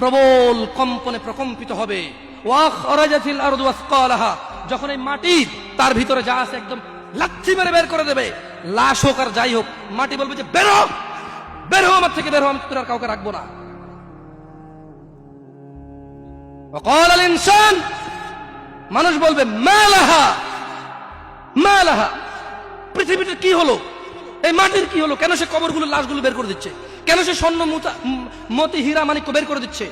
প্রবল কম্পনে প্রকম্পিত হবে। যখন এই মাটি তার ভিতরে যা আছে একদম লাচ্ছি মেরে বের করে দেবে। লাশ হোক আর যাই হোক, মাটি বলবে যে, বেরো বের হো আমার থেকে, বের হো আমি তোর আর কাউকে রাখব না। ইনসান, মানুষ বলবে, মালাহা! মালাহা! পৃথিবীটা কি হলো? এই মাটির কি হলো? কেন সে কবরগুলো, লাশগুলো বের করে দিচ্ছে? কেন সে স্বর্ণ মুতা- হীরা মানিক্য বের করে দিচ্ছে?